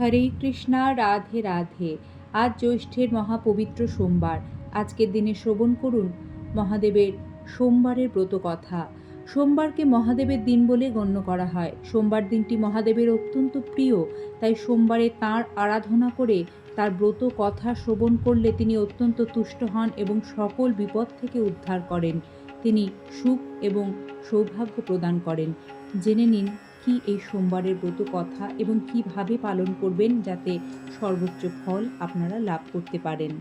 হরে কৃষ্ণা, রাধে রাধে। আজ জ্যৈষ্ঠের মহাপবিত্র সোমবার। আজকের দিনে শ্রবণ করুন মহাদেবের সোমবারের ব্রত কথা সোমবারকে মহাদেবের দিন বলে গণ্য করা হয়। সোমবার দিনটি মহাদেবের অত্যন্ত প্রিয়, তাই সোমবারে তাঁর আরাধনা করে তার ব্রত কথা শ্রবণ করলে তিনি অত্যন্ত তুষ্ট হন এবং সকল বিপদ থেকে উদ্ধার করেন। তিনি সুখ এবং সৌভাগ্য প্রদান করেন। জেনে নিন কি এই সোমবারের ব্রত কথা এবং কীভাবে পালন করবেন যাতে সর্বোচ্চ ফল আপনারা লাভ করতে পারেন?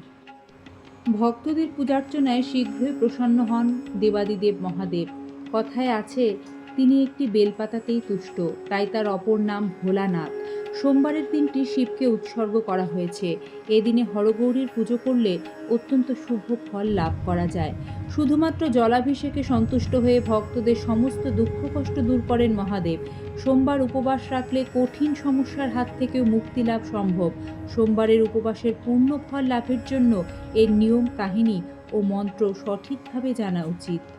ভক্তদের পূজার্চনায় শীঘ্রই প্রসন্ন হন দেবাদিদেব মহাদেব। কথায় আছে তিনি একটি বেলপাতাতেই তুষ্ট, তাই তার অপর নাম ভোলানাথ। সোমবারের দিনটি শিবকে উৎসর্গ করা হয়েছে। এদিনে হরগৌরীর পুজো করলে অত্যন্ত শুভ ফল লাভ করা যায়। শুধুমাত্র জলাভিষেকে সন্তুষ্ট হয়ে ভক্তদের সমস্ত দুঃখ কষ্ট দূর করেন মহাদেব। সোমবার উপবাস রাখলে কঠিন সমস্যার হাত থেকেও মুক্তি লাভ সম্ভব। সোমবারের উপবাসের পূর্ণ ফল লাভের জন্য এর নিয়ম, কাহিনী ও মন্ত্র সঠিকভাবে জানা উচিত।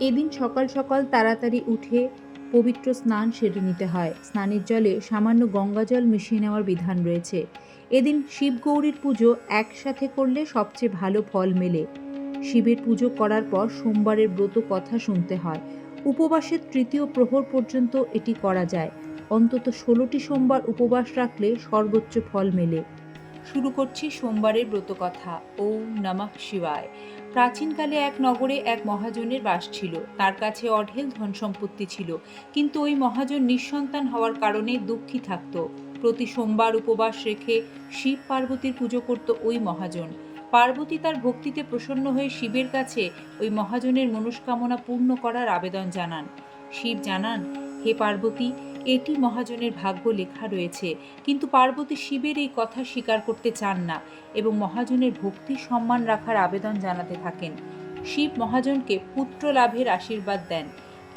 এদিন সকাল সকাল তাড়াতাড়ি উঠে পবিত্র স্নান সেরে নিতে হয়। স্নানের জলে সামান্য গঙ্গা জল মিশিয়ে নেওয়ার বিধান রয়েছে। এদিন শিব গৌরীর পুজো একসাথে করলে সবচেয়ে ভালো ফল মেলে। শিবের পুজো করার পর সোমবারের ব্রত কথা শুনতে হয়। উপবাসের তৃতীয় প্রহর পর্যন্ত এটি করা যায়। অন্তত ষোলোটি সোমবার উপবাস রাখলে সর্বোচ্চ ফল মেলে। শুরু করছি সোমবারের ব্রত কথা। ওম নমঃ শিবায়। প্রাচীনকালে এক নগরে এক মহাজনের বাস ছিল। তার কাছে অঢেল ধন সম্পত্তি ছিল। কিন্তু ওই মহাজন নিঃসন্তান হওয়ার কারণে দুঃখী থাকত। প্রতি সোমবার উপবাস রেখে শিব পার্বতীর পুজো করত ওই মহাজন। পার্বতী তার ভক্তিতে প্রসন্ন হয়ে শিবের কাছে ওই মহাজনের মনস্কামনা পূর্ণ করার আবেদন জানান। শিব জানান, হে পার্বতী এটি মহাজনের ভাগ্য লেখা রয়েছে, কিন্তু পার্বতী শিবের এই কথা স্বীকার করতে চান না এবং মহাজনের ভক্তি সম্মান রাখার আবেদন জানাতে থাকেন। শিব মহাজনকে পুত্র লাভের আশীর্বাদ দেন,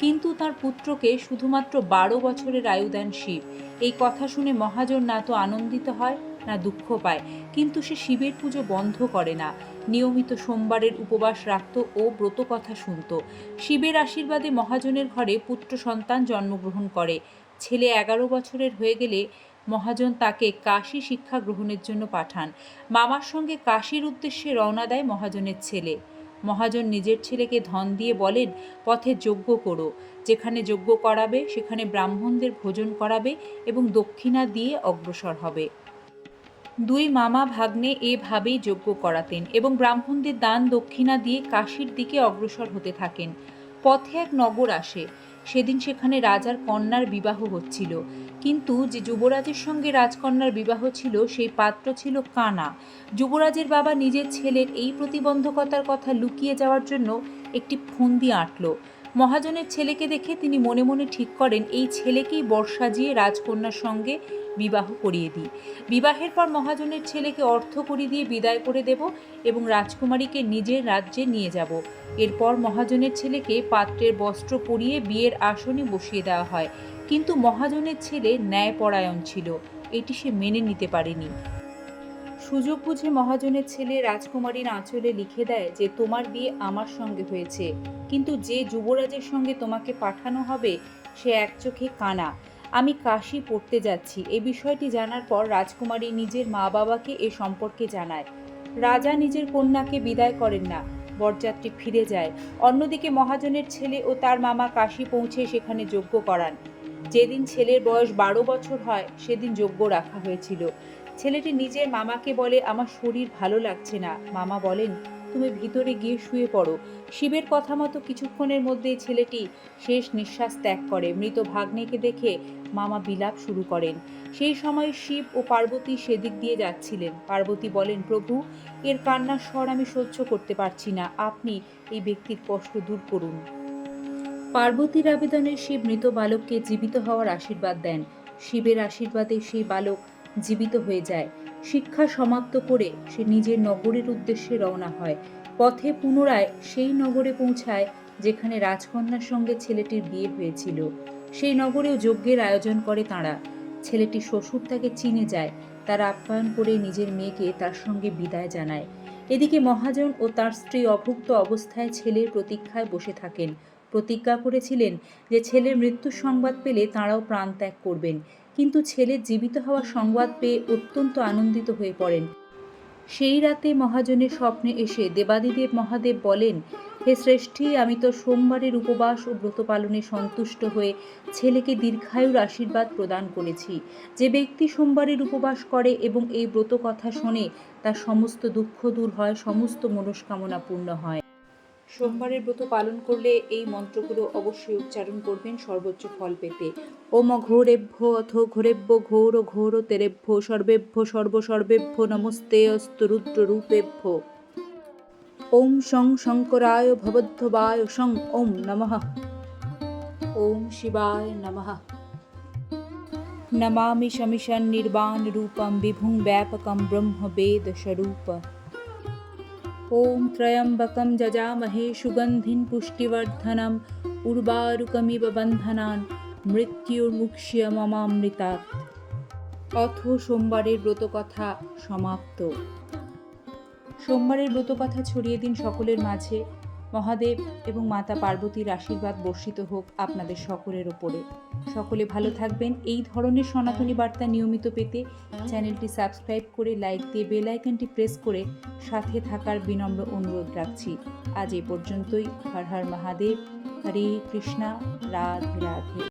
কিন্তু তার পুত্রকে শুধুমাত্র বারো বছরের আয়ু দেন শিব। এই কথা শুনে মহাজন না তো আনন্দিত হয়, না দুঃখ পায়, কিন্তু সে শিবের পুজো বন্ধ করে না। নিয়মিত সোমবারের উপবাস রাখত ও ব্রত কথা শুনত। শিবের আশীর্বাদে মহাজনের ঘরে পুত্র সন্তান জন্মগ্রহণ করে। ছেলে এগারো বছরের হয়ে গেলে মহাজন তাকে কাশী শিক্ষা গ্রহণের জন্য পাঠান। মামার সঙ্গে কাশীর উদ্দেশ্যে রওনা দেয় মহাজনের ছেলে। মহাজন নিজের ছেলেকে ধন দিয়ে বলেন, পথে যজ্ঞ করো। যেখানে যজ্ঞ করাবে, সেখানে ব্রাহ্মণদের ভোজন করাবে এবং দক্ষিণা দিয়ে অগ্রসর হবে। দুই মামা ভাগ্নে এভাবেই যজ্ঞ করাতেন এবং ব্রাহ্মণদের দান দক্ষিণা দিয়ে কাশীর দিকে অগ্রসর হতে থাকেন। পথে এক নগর আসে। সেদিন সেখানে রাজার কন্যার বিবাহ হচ্ছিল। কিন্তু যে যুবরাজের সঙ্গে রাজকন্যার বিবাহ ছিল, সেই পাত্র ছিল কানা। যুবরাজের বাবা নিজের ছেলের এই প্রতিবন্ধকতার কথা লুকিয়ে যাওয়ার জন্য একটি ফন্দি আঁটল। মহাজনের ছেলেকে দেখে তিনি মনে মনে ঠিক করেন, এই ছেলেকেই বর্ষা সাজিয়ে রাজকন্যার সঙ্গে বিবাহ করিয়ে দিই। বিবাহের পর মহাজনের ছেলেকে অর্থ করি দিয়ে বিদায় করে দেব এবং রাজকুমারীকে নিজের রাজ্যে নিয়ে যাব। এরপর মহাজনের ছেলেকে পাত্রের বস্ত্র পরিয়ে বিয়ের আসনে বসিয়ে দেওয়া হয়। কিন্তু মহাজনের ছেলে ন্যায়পরায়ণ ছিল। এটি সে মেনে নিতে পারেনি। সুযোগ বুঝে মহাজনের ছেলে রাজকুমারীর আঁচলে লিখে দেয় যে, তোমার বিয়ে আমার সঙ্গে হয়েছে। কিন্তু যে যুবরাজের সঙ্গে তোমাকে পাঠানো হবে, সে এক চোখে কানা। আমি কাশি পড়তে যাচ্ছি। এ বিষয়টি জানার পর রাজকুমারী নিজের মা বাবাকে এ সম্পর্কে জানায়। রাজা নিজের কন্যাকে বিদায় করেন না। বরযাত্রী ফিরে যায়। অন্যদিকে মহাজনের ছেলে ও তার মামা কাশি পৌঁছে সেখানে যজ্ঞ করান। যেদিন ছেলের বয়স বারো বছর হয়, সেদিন যজ্ঞ রাখা হয়েছিল। ছেলেটি নিজের মামাকে বলে, আমার শরীর ভালো লাগছে না। মামা বলেন, তুমি ভিতরে গিয়ে শুয়ে পড়ো। শিবের কথা মতো কিছুক্ষণের মধ্যেই ছেলেটি শেষ নিঃশ্বাস ত্যাগ করে। মৃত ভাগ্নেকে দেখে মামা বিলাপ শুরু করেন। সেই সময় শিব ও পার্বতী সেদিক দিয়ে যাচ্ছিলেন। পার্বতী বলেন, প্রভু, এর কান্নার স্বর আমি সহ্য করতে পারছি না। আপনি এই ব্যক্তির কষ্ট দূর করুন। পার্বতীর আবেদনে শিব মৃত বালককে জীবিত হওয়ার আশীর্বাদ দেন। শিবের আশীর্বাদে সেই বালক জীবিত হয়ে যায়। শিক্ষা সমাপ্ত করে সে নিজের নগরের উদ্দেশ্যে রওনা হয়। পথে পুনরায় সেই নগরে পৌঁছায় যেখানে রাজকন্যার সঙ্গে ছেলেটির বিয়ে হয়েছিল। সেই নগরেও যজ্ঞের আয়োজন করে তাঁরা। ছেলেটি শ্বশুর তাকে চিনে যায়। তার আপ্যায়ন করে নিজের মেয়েকে তার সঙ্গে বিদায় জানায়। এদিকে মহাজন ও তার স্ত্রী অভুক্ত অবস্থায় ছেলের প্রতীক্ষায় বসে থাকেন। প্রতিজ্ঞা করেছিলেন যে ছেলের মৃত্যুর সংবাদ পেলে তাঁরাও প্রাণ ত্যাগ করবেন। কিন্তু ছেলের জীবিত হওয়ার সংবাদ পেয়ে অত্যন্ত আনন্দিত হয়ে পড়েন। সেই রাতে মহাজনের স্বপ্নে এসে দেবাদিদেব মহাদেব বলেন, হে শ্রেষ্ঠী, আমি তো সোমবারের উপবাস ও ব্রত পালনে সন্তুষ্ট হয়ে ছেলেকে দীর্ঘায়ুর আশীর্বাদ প্রদান করেছি। যে ব্যক্তি সোমবারের উপবাস করে এবং এই ব্রত কথা শোনে, তার সমস্ত দুঃখ দূর হয়, সমস্ত মনস্কামনা পূর্ণ হয়। সোমবারের ব্রত পালন করলে এই মন্ত্রগুলো অবশ্যই উচ্চারণ করবেন সর্বোচ্চ ফল পেতে। ওম ঘোরেভ্য অথ ঘোরেভ্য ঘোর ঘোর তেরেভ্য সর্বেভ্য সর্ব সর্বেভ্য নমস্তে অস্তু রুদ্র রূপেভ্য। ওম শং শঙ্করায় ভবদ্ধবায় শং ওম নমঃ। ওম শিবায় নমঃ। নমামি শমিশন নির্বাণ রূপম বিভুং ব্যাপকম ব্রহ্ম বেদ স্বরূপ ॐ त्र्यम्बकं जजामहे सुगन्धिं पुष्टिवर्धनम् उर्वारुकमिव बन्धनान् মৃত্যুর্মুক্ষিয় মমামৃতাৎ অথ সোমবারের ব্রতকথা সমাপ্ত সোমবারের ব্রতকথা ছড়িয়ে দিন সকলের মাঝে মহাদেব এবং মাতা পার্বতীর আশীর্বাদ বর্ষিত হোক আপনাদের সকলের ওপরে। সকলে ভালো থাকবেন। এই ধরনের সনাতনী বার্তা নিয়মিত পেতে চ্যানেলটি সাবস্ক্রাইব করে লাইক দিয়ে বেল আইকনটি প্রেস করে সাথে থাকার বিনম্র অনুরোধ রাখছি। আজ এ পর্যন্তই। হর হর মহাদেব। হরে কৃষ্ণা। রাধে রাধে।